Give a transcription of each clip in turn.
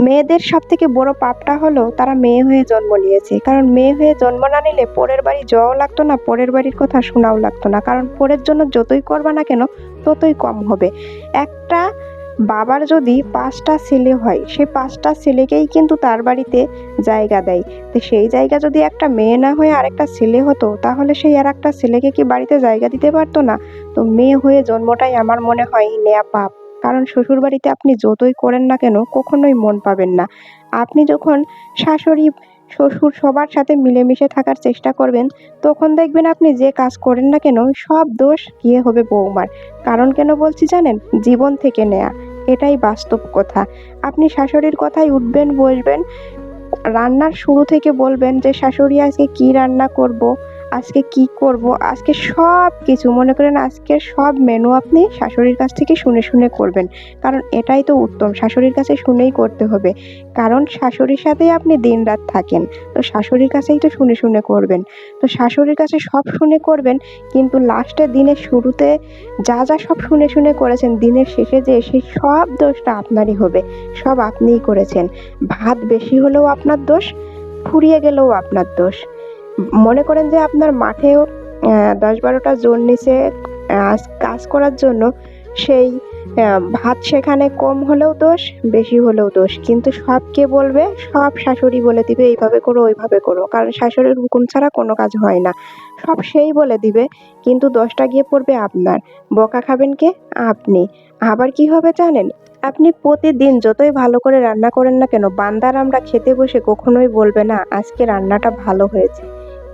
মেয়েদের সব থেকে বড় পাপটা হলো তারা মেয়ে হয়ে জন্ম নিয়েছে। কারণ মেয়ে হয়ে জন্ম না নিলে পরের বাড়ি যাওয়াও লাগতো না, পরের বাড়ির কথা শোনাও লাগতো না। কারণ পরের জন্য যতই করবা না কেন, ততই কম হবে। একটা বাবার যদি পাঁচটা ছেলে হয় সেই পাঁচটা ছেলেকেই কিন্তু তার বাড়িতে জায়গা দেয়। তো সেই জায়গা যদি একটা মেয়ে না হয়ে আরেকটা ছেলে হতো, তাহলে সেই আর একটা ছেলেকে কি বাড়িতে জায়গা দিতে পারতো না? তো মেয়ে হয়ে জন্মটাই আমার মনে হয় নেয়া পাপ। কারণ শ্বশুরবাড়িতে আপনি যতই করেন না কেন, কখনোই মন পাবেন না। আপনি যখন শাশুড়ি, শ্বশুর সবার সাথে মিলেমিশে থাকার চেষ্টা করবেন, তখন দেখবেন আপনি যে কাজ করেন না কেন, সব দোষ গিয়ে হবে বৌমার। কারণ কেন বলছি জানেন? জীবন থেকে নেয়া। এটাই বাস্তব কথা। আপনি শাশুড়ির কথাই উঠবেন, বসবেন, রান্নার শুরু থেকে বলবেন যে, শাশুড়ি, আজকে কি রান্না করব? আজকে কি করব? আজকে সব কিছু, মনে করেন আজকের সব মেনু আপনি শাশুড়ির কাছ থেকে শুনে শুনে করবেন। কারণ এটাই তো উত্তম, শাশুড়ির কাছে শুনেই করতে হবে। কারণ শাশুড়ির সাথেই আপনি দিনরাত থাকেন, তো শাশুড়ির কাছেই তো শুনে শুনে করবেন। তো শাশুড়ির কাছে সব শুনে করবেন, কিন্তু লাস্টে দিনের শুরুতে যা যা সব শুনে শুনে করেছেন, দিনের শেষে যে সেই সব দোষটা আপনারই হবে, সব আপনিই করেছেন। ভাত বেশি হলেও আপনার দোষ, ফুরিয়ে গেলেও আপনার দোষ। মনে করেন যে আপনার মাঠেও দশ বারোটা জন নিচে কাজ করার জন্য সেই ভাত সেখানে কম হলেও দোষ, বেশি হলেও দোষ। কিন্তু সব কে বলবে? সব শাশুড়ি বলে দিবে, এইভাবে করো, ওইভাবে করো। কারণ শাশুড়ির হুকুম ছাড়া কোনো কাজ হয় না। সব সেই বলে দিবে, কিন্তু দোষটা গিয়ে পড়বে আপনার। বকা খাবেন কে? আপনি। আবার কি হবে জানেন? আপনি প্রতিদিন যতই ভালো করে রান্না করেন না কেন, বান্দার আমরা খেতে বসে কখনোই বলবে না, আজকে রান্নাটা ভালো হয়েছে।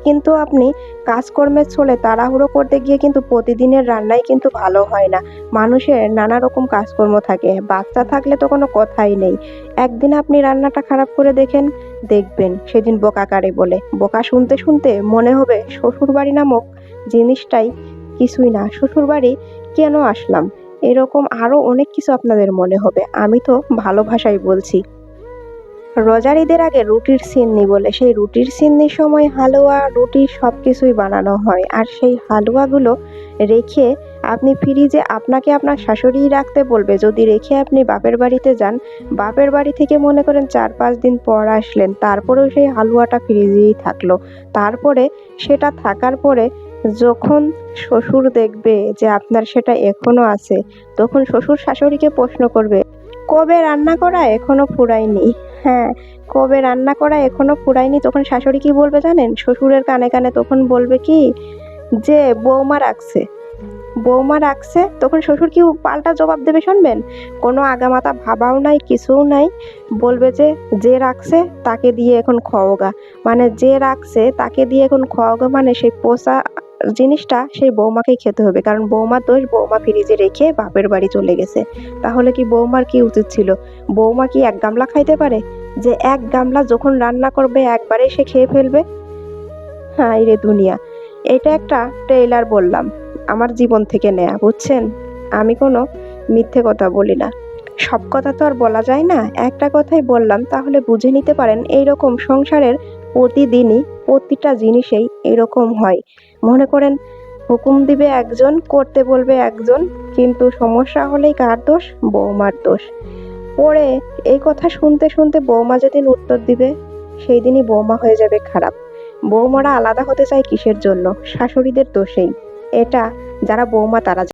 কিন্তু আপনি কাজকর্মের ছলে তাড়াহুড়ো করতে গিয়ে কিন্তু প্রতিদিনের রান্নাই কিন্তু ভালো হয় না। মানুষের নানা রকম কাজকর্ম থাকে। বাচ্চা থাকলে তো কোনো কথাই নেই। একদিন আপনি রান্নাটা খারাপ করে দেখেন, দেখবেন সেদিন বোকা কারে বলে। বোকা শুনতে শুনতে মনে হবে শ্বশুরবাড়ি নামক জিনিসটাই কিছুই না। শ্বশুরবাড়ি কেন আসলাম? এরকম আরও অনেক কিছু আপনাদের মনে হবে। আমি তো ভালো ভাষায় বলছি। রোজার ঈদের আগে রুটির সিন্নি বলে। সেই রুটির সিন্নির সময় হালুয়া, রুটি সব কিছুই বানানো হয়। আর সেই হালুয়াগুলো রেখে আপনি ফ্রিজে আপনাকে আপনার শাশুড়িই রাখতে বলবে। যদি রেখে আপনি বাপের বাড়িতে যান, বাপের বাড়ি থেকে মনে করেন চার পাঁচ দিন পর আসলেন, তারপরেও সেই হালুয়াটা ফ্রিজেই থাকল। তারপরে সেটা থাকার পরে যখন শ্বশুর দেখবে যে আপনার সেটা এখনও আছে, তখন শ্বশুর শাশুড়িকে প্রশ্ন করবে কবে রান্না করা এখনও ফুরায়নি? হ্যাঁ কবে রান্না করা এখনও ফুরায়নি তখন শাশুড়ি কি বলবে জানেন? শ্বশুরের কানে কানে তখন বলবে কি যে, বৌমা রাখছে। বৌমা রাখছে? তখন শ্বশুর কি পাল্টা জবাব দেবে শুনবেন? কোনো আগামাতা ভাবাও নাই, কিছুও নাই। বলবে যে যে রাখছে তাকে দিয়ে এখন খাওয়াগা মানে যে রাখছে তাকে দিয়ে এখন খাওয়াগা মানে সেই পোষা জিনিসটা সেই বৌমাকেই খেতে হবে। কারণ বৌমার দোষ বৌমা ফ্রিজে রেখে বাপের বাড়ি চলে গেছে। তাহলে কি বৌমার কি উচিত ছিল? বৌমা কি এক গামলা খাইতে পারে? যে এক গামলা যখন রান্না করবে, একবারে সে খেয়ে ফেলবে? হাই রে দুনিয়া। এটা একটা ট্রেইলার বললাম, আমার জীবন থেকে নেয়া, বুঝছেন? আমি কোনো মিথ্যে কথা বলি না। সব কথা তো আর বলা যায় না। একটা কথাই বললাম, তাহলে বুঝে নিতে পারেন, এইরকম সংসারের প্রতিদিনই প্রতিটা জিনিসেই এরকম হয়। মনে করেন, হুকুম দিবে একজন, করতে বলবে একজন, কিন্তু সমস্যা হলেই কার দোষ? বৌমার দোষ। পরে এই কথা শুনতে শুনতে বৌমা যেদিন উত্তর দিবে সেই দিনই বৌমা হয়ে যাবে খারাপ। বৌমারা আলাদা হতে চায় কিসের জন্য? শাশুড়িদের দোষেই। এটা যারা বৌমা, তারা